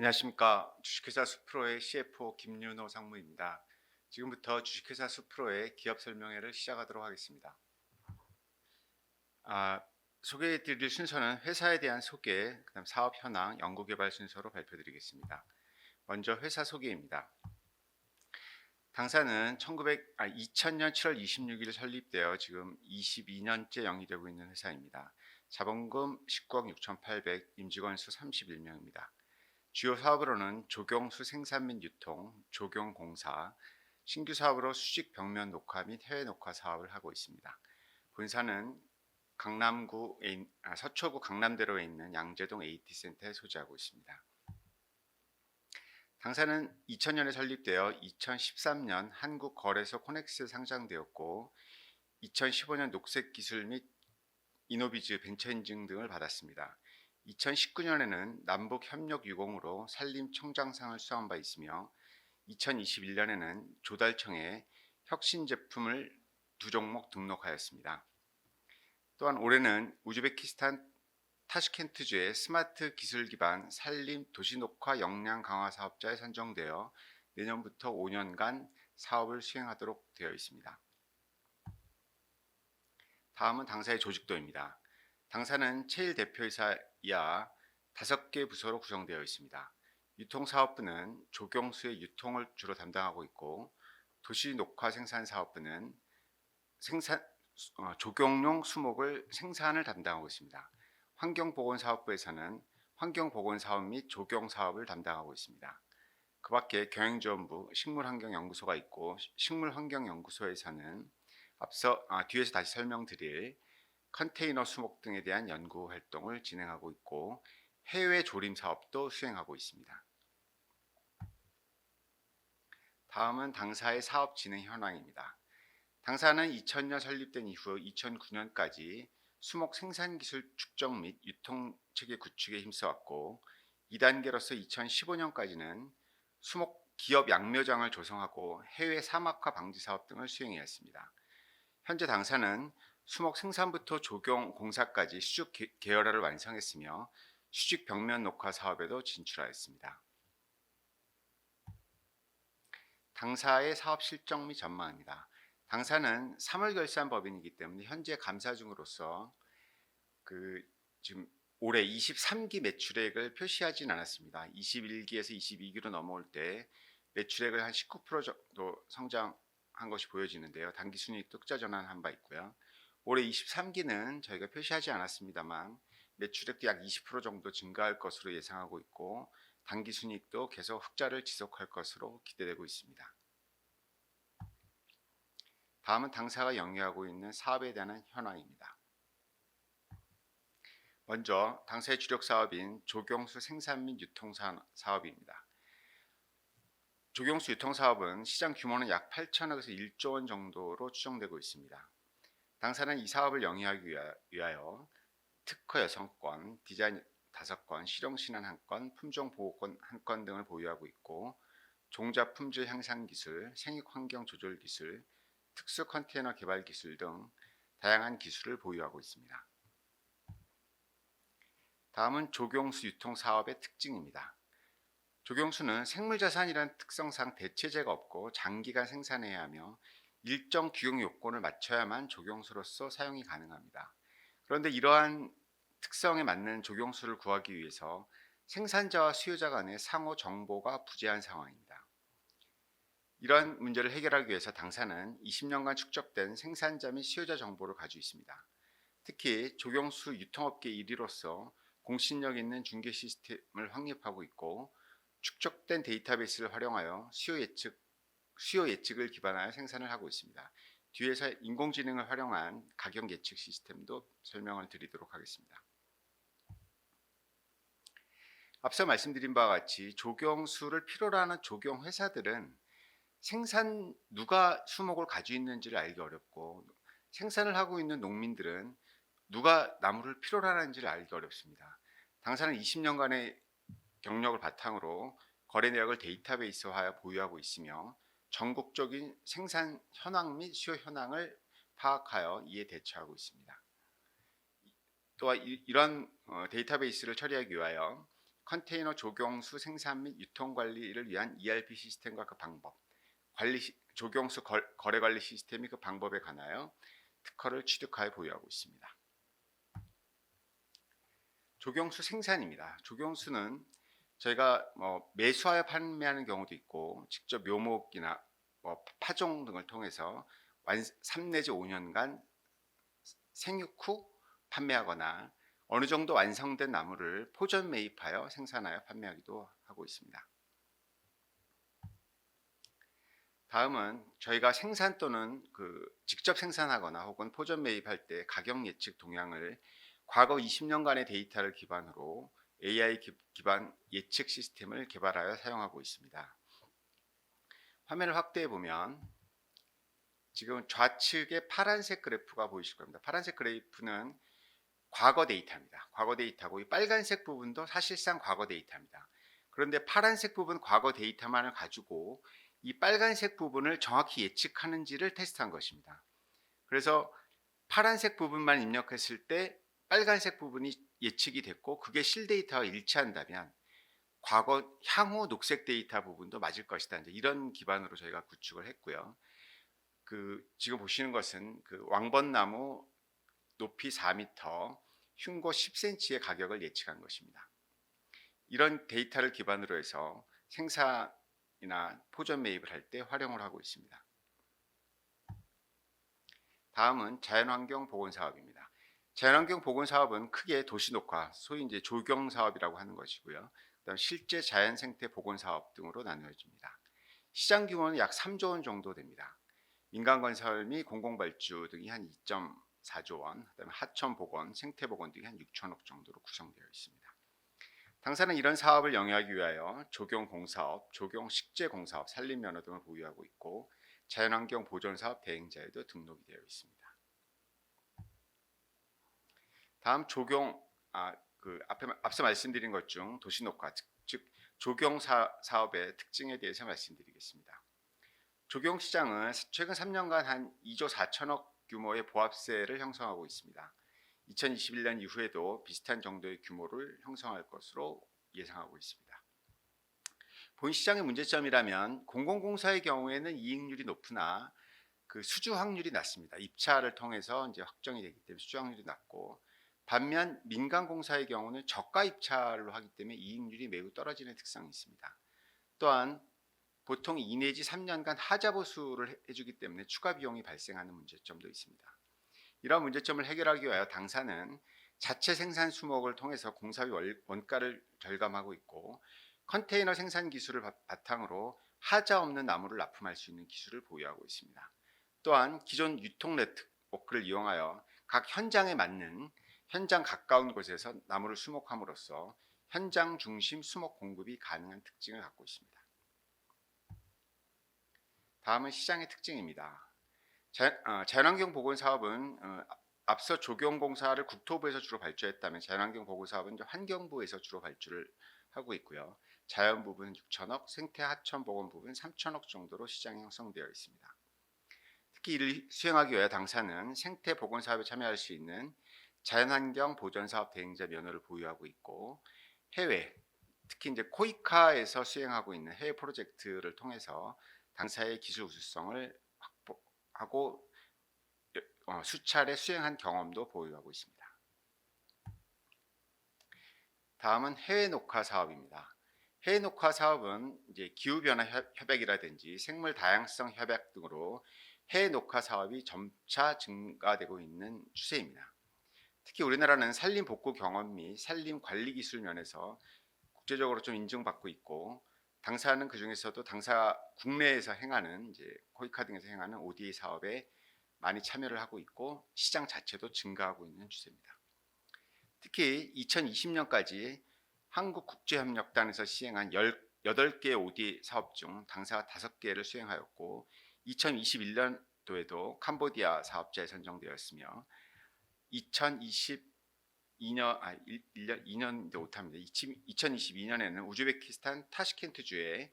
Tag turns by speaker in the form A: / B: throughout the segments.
A: 안녕하십니까 주식회사 수프로의 CFO 김윤호 상무입니다. 지금부터 주식회사 수프로의 기업 설명회를 시작하도록 하겠습니다. 아, 소개해드릴 순서는 회사에 대한 소개, 그다음 사업 현황, 연구개발 순서로 발표드리겠습니다. 먼저 회사 소개입니다. 당사는 1900, 아, 2000년 7월 26일 설립되어 지금 22년째 영위되고 있는 회사입니다. 자본금 19억 6,800, 임직원 수 31명입니다. 주요 사업으로는 조경수 생산 및 유통, 조경공사, 신규 사업으로 수직 벽면 녹화 및 해외 녹화 사업을 하고 있습니다. 본사는 강남구 아, 서초구 강남대로에 있는 양재동 AT 센터에 소재하고 있습니다. 당사는 2000년에 설립되어 2013년 한국거래소 코넥스에 상장되었고 2015년 녹색 기술 및 이노비즈 벤처 인증 등을 받았습니다. 2019년에는 남북협력유공으로 산림청장상을 수상한 바 있으며 2021년에는 조달청에 혁신 제품을 두 종목 등록하였습니다. 또한 올해는 우즈베키스탄 타슈켄트주의 스마트 기술 기반 산림 도시 녹화 역량 강화 사업자에 선정되어 내년부터 5년간 사업을 수행하도록 되어 있습니다. 다음은 당사의 조직도입니다. 당사는 체일 대표이사 이하 다섯 개 부서로 구성되어 있습니다. 유통사업부는 조경수의 유통을 주로 담당하고 있고 도시 녹화 생산 사업부는 생산 어, 조경용 수목을 생산을 담당하고 있습니다. 환경보건사업부에서는 환경보건사업 및 조경사업을 담당하고 있습니다. 그 밖에 경영지원부 식물환경연구소가 있고 식물환경연구소에서는 앞서 아, 뒤에서 다시 설명드릴 컨테이너 수목 등에 대한 연구 활동을 진행하고 있고 해외 조림 사업도 수행하고 있습니다. 다음은 당사의 사업 진행 현황입니다. 당사는 2000년 설립된 이후 2009년까지 수목 생산 기술 축적 및 유통 체계 구축에 힘써왔고 2단계로서 2015년까지는 수목 기업 양묘장을 조성하고 해외 사막화 방지 사업 등을 수행해왔습니다. 현재 당사는 수목 생산부터 조경 공사까지 수직 계열화를 완성했으며 수직 벽면 녹화 사업에도 진출하였습니다. 당사의 사업 실적 및 전망입니다. 당사는 3월 결산 법인이기 때문에 현재 감사 중으로서 그 지금 올해 23기 매출액을 표시하진 않았습니다. 21기에서 22기로 넘어올 때 매출액을 한 19% 정도 성장한 것이 보여지는데요. 단기 순이익도 흑자 전환한 바 있고요. 올해 23기는 저희가 표시하지 않았습니다만 매출액도 약 20% 정도 증가할 것으로 예상하고 있고 단기 순이익도 계속 흑자를 지속할 것으로 기대되고 있습니다. 다음은 당사가 영위하고 있는 사업에 대한 현황입니다. 먼저 당사의 주력 사업인 조경수 생산 및 유통 사업입니다. 조경수 유통 사업은 시장 규모는 약 8천억에서 1조 원 정도로 추정되고 있습니다. 당사는 이 사업을 영위하기 위하여 특허 여성권, 디자인 5건, 실용 신안 1건, 품종 보호권 1건 등을 보유하고 있고 종자 품질 향상 기술, 생육 환경 조절 기술, 특수 컨테이너 개발 기술 등 다양한 기술을 보유하고 있습니다. 다음은 조경수 유통 사업의 특징입니다. 조경수는 생물자산이라는 특성상 대체제가 없고 장기간 생산해야 하며 일정 규용 요건을 맞춰야만 조경수로서 사용이 가능합니다. 그런데 이러한 특성에 맞는 조경수를 구하기 위해서 생산자와 수요자 간의 상호 정보가 부재한 상황입니다. 이러한 문제를 해결하기 위해서 당사는 20년간 축적된 생산자 및 수요자 정보를 가지고 있습니다. 특히 조경수 유통업계 1위로서 공신력 있는 중개 시스템을 확립하고 있고 축적된 데이터베이스를 활용하여 수요 예측 수요 예측을 기반하여 생산을 하고 있습니다. 뒤에서 인공지능을 활용한 가격 예측 시스템도 설명을 드리도록 하겠습니다. 앞서 말씀드린 바와 같이 조경수를 필요로 하는 조경 회사들은 생산 누가 수목을 가지고 있는지를 알기 어렵고 생산을 하고 있는 농민들은 누가 나무를 필요로 하는지를 알기 어렵습니다. 당사는 20년간의 경력을 바탕으로 거래 내역을 데이터베이스화하여 보유하고 있으며 전국적인 생산 현황 및 수요 현황을 파악하여 이에 대처하고 있습니다. 또한 이런 어, 데이터베이스를 처리하기 위하여 컨테이너 조경수 생산 및 유통 관리를 위한 ERP 시스템과 그 방법, 관리 시- 조경수 걸- 거래 관리 시스템이 그 방법에 관하여 특허를 취득하여 보유하고 있습니다. 조경수 생산입니다. 조경수는 저희가 뭐 매수하여 판매하는 경우도 있고 직접 묘목이나 뭐 파종 등을 통해서 완 3 내지 5년간 생육 후 판매하거나 어느 정도 완성된 나무를 포전 매입하여 생산하여 판매하기도 하고 있습니다. 다음은 저희가 생산 또는 그 직접 생산하거나 혹은 포전 매입할 때 가격 예측 동향을 과거 20년간의 데이터를 기반으로 AI 기- 기반 예측 시스템을 개발하여 사용하고 있습니다. 화면을 확대해 보면 지금 좌측에 파란색 그래프가 보이실 겁니다. 파란색 그래프는 과거 데이터입니다. 과거 데이터고 이 빨간색 부분도 사실상 과거 데이터입니다. 그런데 파란색 부분 과거 데이터만을 가지고 이 빨간색 부분을 정확히 예측하는지를 테스트한 것입니다. 그래서 파란색 부분만 입력했을 때 빨간색 부분이 예측이 됐고 그게 실데이터와 일치한다면 과거 향후 녹색 데이터 부분도 맞을 것이다. 이제 이런 기반으로 저희가 구축을 했고요. 그 지금 보시는 것은 그 왕번나무 높이 4m, 흉고 10cm의 가격을 예측한 것입니다. 이런 데이터를 기반으로 해서 생산이나 포전 매입을 할 때 활용을 하고 있습니다. 다음은 자연환경 보건 사업입니다. 자연환경 보건 사업은 크게 도시 녹화, 소위 이제 조경 사업이라고 하는 것이고요. 그다음 실제 자연 생태 보건 사업 등으로 나누어집니다. 시장 규모는 약 3조 원 정도 됩니다. 민간 건설 및 공공 발주 등이 한 2.4조 원, 그다음에 하천 보건, 생태 보건 등이 한 6천억 정도로 구성되어 있습니다. 당사는 이런 사업을 영위하기 위하여 조경 공사업, 조경 식재 공사업, 산림 면허 등을 보유하고 있고 자연환경 보존 사업 대행자에도 등록이 되어 있습니다. 다음 조경 아, 그 앞에 앞서 말씀드린 것 중 도시 녹화 즉, 즉 조경 사, 사업의 특징에 대해서 말씀드리겠습니다. 조경 시장은 최근 3년간 한 2조 4천억 규모의 보합세를 형성하고 있습니다. 2021년 이후에도 비슷한 정도의 규모를 형성할 것으로 예상하고 있습니다. 본 시장의 문제점이라면 공공공사의 경우에는 이익률이 높으나 그 수주 확률이 낮습니다. 입찰을 통해서 이제 확정이 되기 때문에 수주 확률이 낮고 반면 민간 공사의 경우는 저가 입찰로 하기 때문에 이익률이 매우 떨어지는 특성이 있습니다. 또한 보통 2 내지 3년간 하자 보수를 해주기 때문에 추가 비용이 발생하는 문제점도 있습니다. 이러한 문제점을 해결하기 위하여 당사는 자체 생산 수목을 통해서 공사비 월- 원가를 절감하고 있고 컨테이너 생산 기술을 바- 바탕으로 하자 없는 나무를 납품할 수 있는 기술을 보유하고 있습니다. 또한 기존 유통 네트워크를 이용하여 각 현장에 맞는 현장 가까운 곳에서 나무를 수목함으로써 현장 중심 수목 공급이 가능한 특징을 갖고 있습니다. 다음은 시장의 특징입니다. 자, 어, 자연환경 보건 사업은 어, 앞서 조경공사를 국토부에서 주로 발주했다면 자연환경 보건 사업은 환경부에서 주로 발주를 하고 있고요. 자연 부분 6천억, 생태 하천 보건 부분 3천억 정도로 시장이 형성되어 있습니다. 특히 이를 수행하기 위해 당사는 생태 보건 사업에 참여할 수 있는 자연환경 보전 사업 대행자 면허를 보유하고 있고 해외 특히 이제 코이카에서 수행하고 있는 해외 프로젝트를 통해서 당사의 기술 우수성을 확보하고 어, 수차례 수행한 경험도 보유하고 있습니다. 다음은 해외 녹화 사업입니다. 해외 녹화 사업은 이제 기후 변화 협약이라든지 생물 다양성 협약 등으로 해외 녹화 사업이 점차 증가되고 있는 추세입니다. 특히 우리나라는 산림 복구 경험 및 산림 관리 기술 면에서 국제적으로 좀 인정받고 있고 당사는 그 중에서도 당사 국내에서 행하는 이제 코이카 등에서 행하는 ODA 사업에 많이 참여를 하고 있고 시장 자체도 증가하고 있는 추세입니다. 특히 2020년까지 한국국제협력단에서 시행한 18개 ODA 사업 중 당사가 5개를 수행하였고 2021년도에도 캄보디아 사업자에 선정되었으며 2022년 아 1년 2년도 못합니다. 2022년에는 우즈베키스탄 타시켄트주의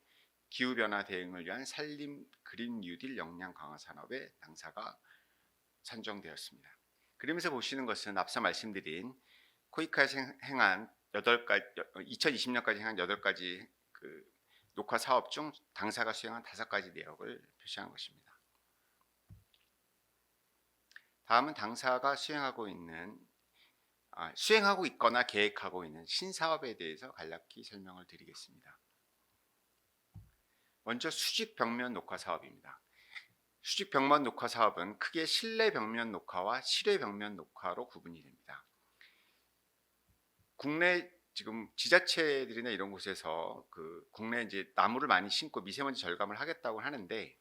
A: 기후 변화 대응을 위한 산림 그린 뉴딜 역량 강화 산업에 당사가 선정되었습니다. 그림에서 보시는 것은 앞서 말씀드린 코이카에서 행한 8가지 2020년까지 한 8가지 그 녹화 사업 중 당사가 수행한 5가지 내역을 표시한 것입니다. 다음은 당사가 수행하고 있는 아, 수행하고 있거나 계획하고 있는 신사업에 대해서 간략히 설명을 드리겠습니다. 먼저 수직 벽면 녹화 사업입니다. 수직 벽면 녹화 사업은 크게 실내 벽면 녹화와 실외 벽면 녹화로 구분이 됩니다. 국내 지금 지자체들이나 이런 곳에서 그 국내 이제 나무를 많이 심고 미세먼지 절감을 하겠다고 하는데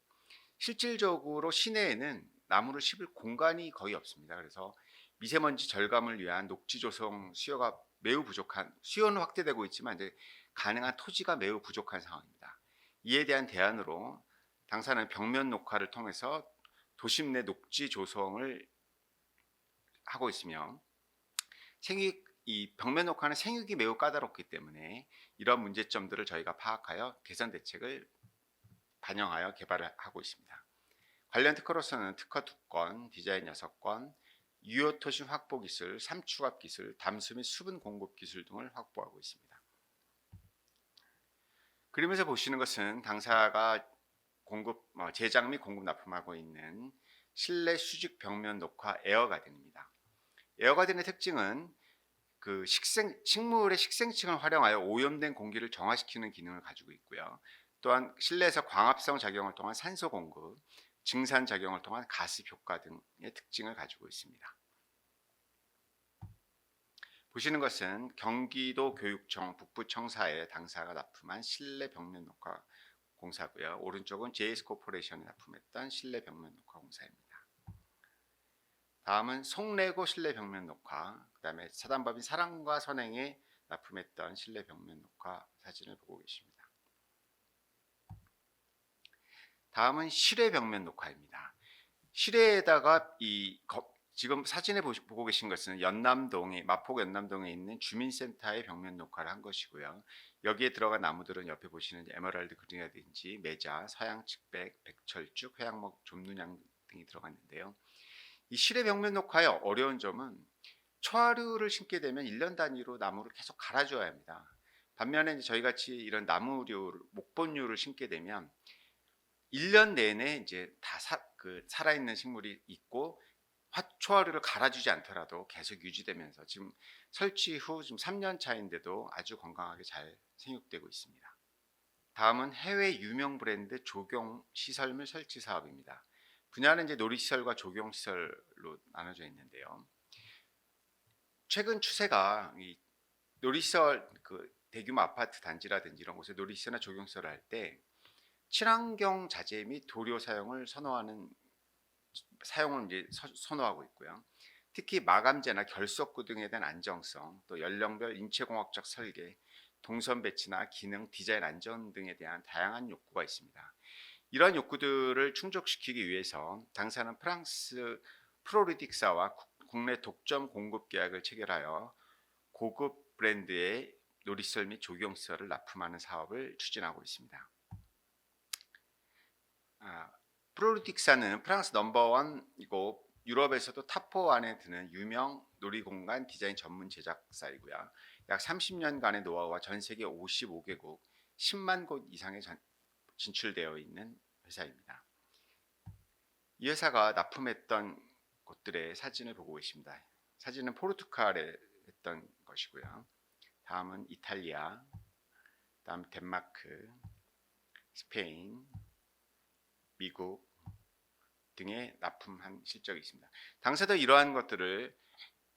A: 실질적으로 시내에는 나무를 심을 공간이 거의 없습니다. 그래서 미세먼지 절감을 위한 녹지 조성 수요가 매우 부족한 수요는 확대되고 있지만 이제 가능한 토지가 매우 부족한 상황입니다. 이에 대한 대안으로 당사는 벽면 녹화를 통해서 도심 내 녹지 조성을 하고 있으며 생육 이 벽면 녹화는 생육이 매우 까다롭기 때문에 이런 문제점들을 저희가 파악하여 개선 대책을 반영하여 개발을 하고 있습니다. 관련 특허로서는 특허 2건, 디자인 6건, 유효 토신 확보 기술, 삼추압 기술, 담수 및 수분 공급 기술 등을 확보하고 있습니다. 그림에서 보시는 것은 당사가 공급 어, 제작 및 공급 납품하고 있는 실내 수직 벽면 녹화 에어가든입니다. 에어가든의 특징은 그 식생 식물의 식생층을 활용하여 오염된 공기를 정화시키는 기능을 가지고 있고요. 또한 실내에서 광합성 작용을 통한 산소 공급, 증산 작용을 통한 가습 효과 등의 특징을 가지고 있습니다. 보시는 것은 경기도 교육청 북부청사에 당사가 납품한 실내 벽면 녹화 공사고요. 오른쪽은 JS 코퍼레이션이 납품했던 실내 벽면 녹화 공사입니다. 다음은 송레고 실내 벽면 녹화, 그다음에 사단법인 사랑과 선행에 납품했던 실내 벽면 녹화 사진을 보고 계십니다. 다음은 실외 벽면 녹화입니다. 실외에다가 이 거- 지금 사진에 보고 계신 것은 연남동에 마포구 연남동에 있는 주민센터의 벽면 녹화를 한 것이고요. 여기에 들어간 나무들은 옆에 보시는 에메랄드 그린이라든지 매자, 서양 측백, 백철쭉, 회양목, 좀눈양 등이 들어갔는데요. 이 실외 벽면 녹화의 어려운 점은 초하류를 심게 되면 1년 단위로 나무를 계속 갈아줘야 합니다. 반면에 저희 같이 이런 나무류, 목본류를 심게 되면 1년 내내 이제 다 사, 그 살아있는 식물이 있고 화- 초하류를 갈아주지 않더라도 계속 유지되면서 지금 설치 후 지금 3년 차인데도 아주 건강하게 잘 생육되고 있습니다. 다음은 해외 유명 브랜드 조경 시설물 설치 사업입니다. 분야는 이제 놀이시설과 조경시설로 나눠져 있는데요. 최근 추세가 이 놀이시설 그 대규모 아파트 단지라든지 이런 곳에 놀이시설이나 조경시설을 할 때 친환경 자재 및 도료 사용을 선호하는 사용을 이제 서- 선호하고 있고요. 특히 마감재나 결석구 등에 대한 안정성, 또 연령별 인체공학적 설계, 동선 배치나 기능, 디자인 안전 등에 대한 다양한 욕구가 있습니다. 이러한 욕구들을 충족시키기 위해서 당사는 프랑스 프로리딕사와 국- 국내 독점 공급 계약을 체결하여 고급 브랜드의 놀이시설 및 조경시설을 납품하는 사업을 추진하고 있습니다. 아, 프로리딕사는 프랑스 넘버원이고 유럽에서도 탑4 안에 드는 유명 놀이공간 디자인 전문 제작사이고요. 약 30년간의 노하우와 전 세계 55개국 10만 곳 이상에 전- 진출되어 있는 회사입니다. 이 회사가 납품했던 곳들의 사진을 보고 계십니다. 사진은 포르투갈에 했던 것이고요. 다음은 이탈리아, 다음 덴마크, 스페인, 미국 등에 납품한 실적이 있습니다. 당사도 이러한 것들을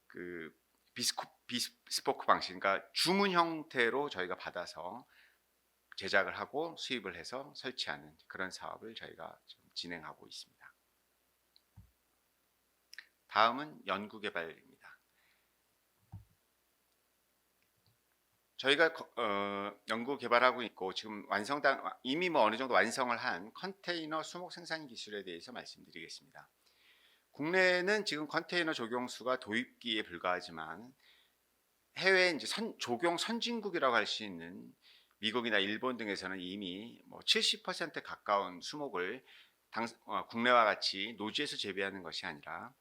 A: 그 비스코, 비스포크 방식, 그러니까 주문 형태로 저희가 받아서 제작을 하고 수입을 해서 설치하는 그런 사업을 저희가 진행하고 있습니다. 다음은 연구 개발입니다. 저희가 거- 어, 연구 개발하고 있고 지금 완성당 이미 뭐 어느 정도 완성을 한 컨테이너 수목 생산 기술에 대해서 말씀드리겠습니다. 국내는 지금 컨테이너 조경수가 도입기에 불과하지만 해외 이제 선, 조경 선진국이라고 할 수 있는 미국이나 일본 등에서는 이미 뭐 70% 가까운 수목을 당, 어, 국내와 같이 노지에서 재배하는 것이 아니라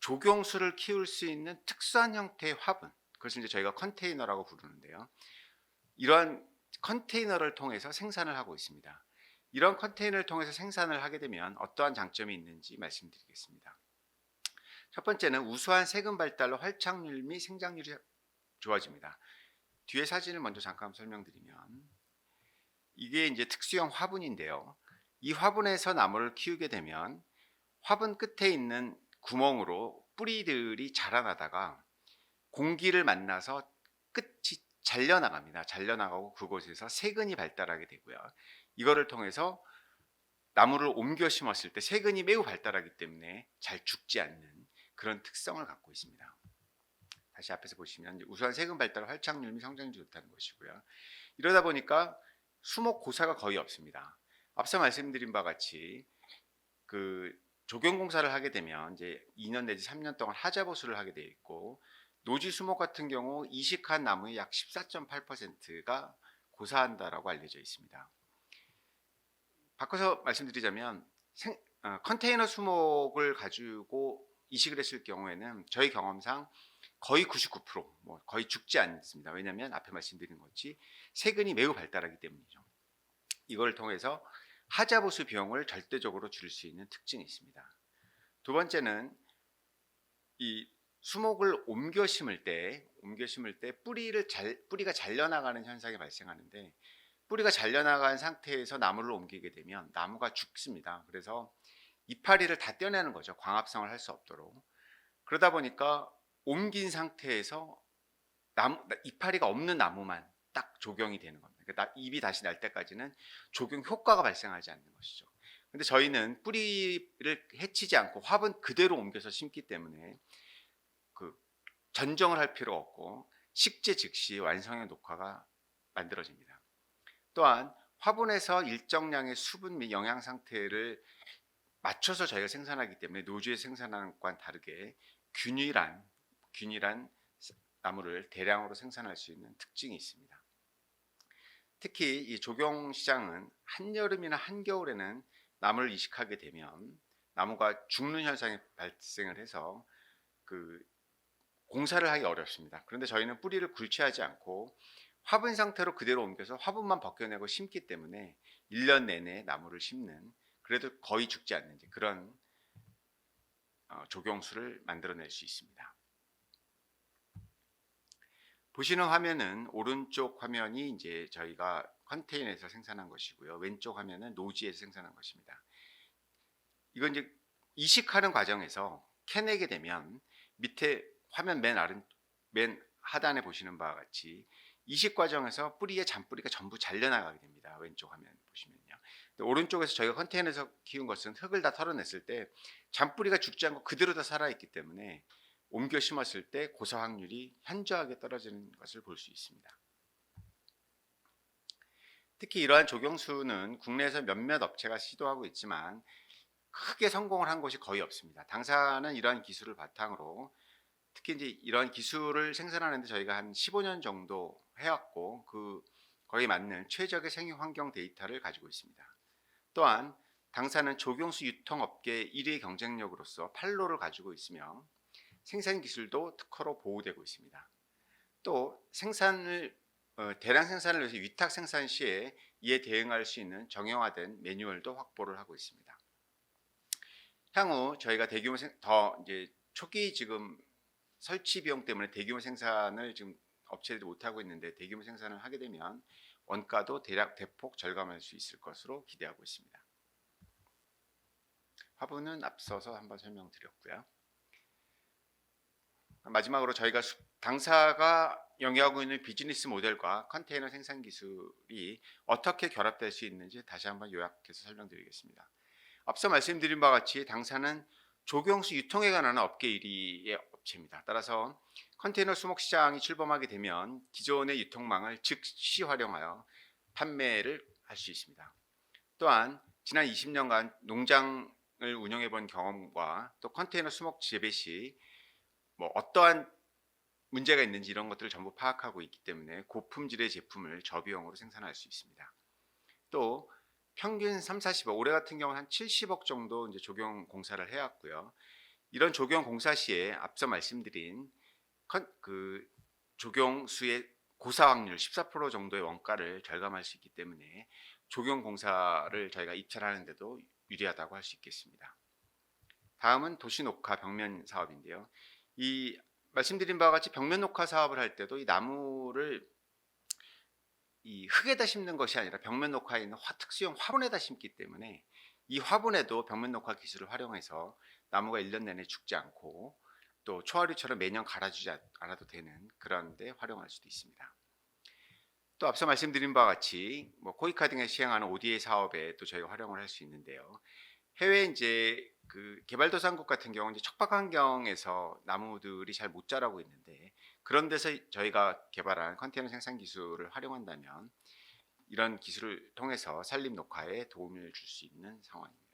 A: 조경수를 키울 수 있는 특수한 형태의 화분 그것을 이제 저희가 컨테이너라고 부르는데요. 이러한 컨테이너를 통해서 생산을 하고 있습니다. 이런 컨테이너를 통해서 생산을 하게 되면 어떠한 장점이 있는지 말씀드리겠습니다. 첫 번째는 우수한 세금 발달로 활착률 및 생장률이 좋아집니다. 뒤에 사진을 먼저 잠깐 설명드리면 이게 이제 특수형 화분인데요. 이 화분에서 나무를 키우게 되면 화분 끝에 있는 구멍으로 뿌리들이 자라나다가 공기를 만나서 끝이 잘려나갑니다. 잘려나가고 그곳에서 세근이 발달하게 되고요. 이거를 통해서 나무를 옮겨 심었을 때 세근이 매우 발달하기 때문에 잘 죽지 않는 그런 특성을 갖고 있습니다. 다시 앞에서 보시면 우수한 세근 발달, 활착률 및 성장률이 좋다는 것이고요. 이러다 보니까 수목 고사가 거의 없습니다. 앞서 말씀드린 바와 같이 그 조경 공사를 하게 되면 이제 2년 내지 3년 동안 하자 보수를 하게 돼 있고 노지 수목 같은 경우 이식한 나무의 약 14.8%가 고사한다라고 알려져 있습니다. 바꿔서 말씀드리자면 생, 어, 컨테이너 수목을 가지고 이식을 했을 경우에는 저희 경험상 거의 99%, 뭐 거의 죽지 않습니다. 왜냐하면 앞에 말씀드린 것이 세근이 매우 발달하기 때문이죠. 이걸 통해서 하자보수 비용을 절대적으로 줄일 수 있는 특징이 있습니다. 두 번째는 이 수목을 옮겨 심을 때 옮겨 심을 때 뿌리를 잘 뿌리가 잘려나가는 현상이 발생하는데 뿌리가 잘려나간 상태에서 나무를 옮기게 되면 나무가 죽습니다. 그래서 이파리를 다 떼어내는 거죠. 광합성을 할 수 없도록. 그러다 보니까 옮긴 상태에서 나무, 이파리가 없는 나무만 딱 조경이 되는 겁니다. 그러니까 잎이 다시 날 때까지는 조경 효과가 발생하지 않는 것이죠. 근데 저희는 뿌리를 해치지 않고 화분 그대로 옮겨서 심기 때문에 그 전정을 할 필요 없고 식재 즉시 완성의 녹화가 만들어집니다. 또한 화분에서 일정량의 수분 및 영양 상태를 맞춰서 저희가 생산하기 때문에 노주에 생산하는 것과는 다르게 균일한 균일한 나무를 대량으로 생산할 수 있는 특징이 있습니다. 특히 이 조경 시장은 한여름이나 한겨울에는 나무를 이식하게 되면 나무가 죽는 현상이 발생을 해서 그 공사를 하기 어렵습니다. 그런데 저희는 뿌리를 굴치하지 않고 화분 상태로 그대로 옮겨서 화분만 벗겨내고 심기 때문에 1년 내내 나무를 심는 그래도 거의 죽지 않는 그런 어, 조경수를 만들어낼 수 있습니다. 보시는 화면은 오른쪽 화면이 이제 저희가 컨테이너에서 생산한 것이고요. 왼쪽 화면은 노지에서 생산한 것입니다. 이건 이제 이식하는 과정에서 캐내게 되면 밑에 화면 맨 아른 맨 하단에 보시는 바와 같이 이식 과정에서 뿌리의 잔뿌리가 전부 잘려나가게 됩니다. 왼쪽 화면 보시면요. 오른쪽에서 저희가 컨테이너에서 키운 것은 흙을 다 털어냈을 때 잔뿌리가 죽지 않고 그대로 다 살아있기 때문에 옮겨 심었을 때 고사 확률이 현저하게 떨어지는 것을 볼 수 있습니다. 특히 이러한 조경수는 국내에서 몇몇 업체가 시도하고 있지만 크게 성공을 한 곳이 거의 없습니다. 당사는 이러한 기술을 바탕으로 특히 이제 이러한 기술을 생산하는데 저희가 한 15년 정도 해왔고 그 거기에 맞는 최적의 생육 환경 데이터를 가지고 있습니다. 또한 당사는 조경수 유통업계 1위 경쟁력으로서 판로를 가지고 있으며 생산 기술도 특허로 보호되고 있습니다. 또 생산을 어, 대량 생산을 위해서 위탁 생산 시에 이에 대응할 수 있는 정형화된 매뉴얼도 확보를 하고 있습니다. 향후 저희가 대규모 생, 더 이제 초기 지금 설치 비용 때문에 대규모 생산을 지금 업체들이 못 하고 있는데 대규모 생산을 하게 되면 원가도 대략 대폭 절감할 수 있을 것으로 기대하고 있습니다. 화분은 앞서서 한번 설명드렸고요. 마지막으로 저희가 당사가 영위하고 있는 비즈니스 모델과 컨테이너 생산 기술이 어떻게 결합될 수 있는지 다시 한번 요약해서 설명드리겠습니다. 앞서 말씀드린 바와 같이 당사는 조경수 유통에 관한 업계 1위의 업체입니다. 따라서 컨테이너 수목 시장이 출범하게 되면 기존의 유통망을 즉시 활용하여 판매를 할 수 있습니다. 또한 지난 20년간 농장을 운영해 본 경험과 또 컨테이너 수목 재배 시 뭐 어떠한 문제가 있는지 이런 것들을 전부 파악하고 있기 때문에 고품질의 제품을 저비용으로 생산할 수 있습니다. 또 평균 3, 40억, 올해 같은 경우는 한 70억 정도 이제 조경 공사를 해왔고요. 이런 조경 공사 시에 앞서 말씀드린 컨, 그 조경 수의 고사 확률 14% 정도의 원가를 절감할 수 있기 때문에 조경 공사를 저희가 입찰하는데도 유리하다고 할 수 있겠습니다. 다음은 도시 녹화 벽면 사업인데요. 이 말씀드린 바와 같이 벽면 녹화 사업을 할 때도 이 나무를 이 흙에다 심는 것이 아니라 벽면 녹화에 있는 화, 특수형 화분에다 심기 때문에 이 화분에도 벽면 녹화 기술을 활용해서 나무가 1년 내내 죽지 않고 또 초하루처럼 매년 갈아주지 않- 않아도 되는 그런 데 활용할 수도 있습니다. 또 앞서 말씀드린 바와 같이 뭐 코이카 등에 시행하는 ODA 사업에 또 저희가 활용을 할 수 있는데요. 해외 이제 그 개발도상국 같은 경우는 이제 척박 환경에서 나무들이 잘 못 자라고 있는데 그런 데서 저희가 개발한 컨테이너 생산 기술을 활용한다면 이런 기술을 통해서 산림 녹화에 도움을 줄 수 있는 상황입니다.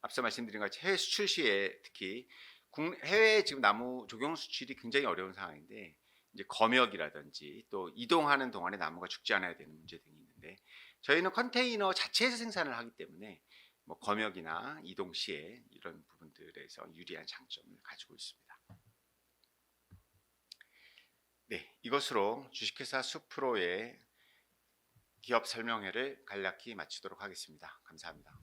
A: 앞서 말씀드린 것 같이 해외 수출 시에 특히 국- 해외 지금 나무 조경 수출이 굉장히 어려운 상황인데 이제 검역이라든지 또 이동하는 동안에 나무가 죽지 않아야 되는 문제 등이 있는데 저희는 컨테이너 자체에서 생산을 하기 때문에 뭐 검역이나 이동 시에 이런 부분들에서 유리한 장점을 가지고 있습니다. 네, 이것으로 주식회사 수프로의 기업 설명회를 간략히 마치도록 하겠습니다. 감사합니다.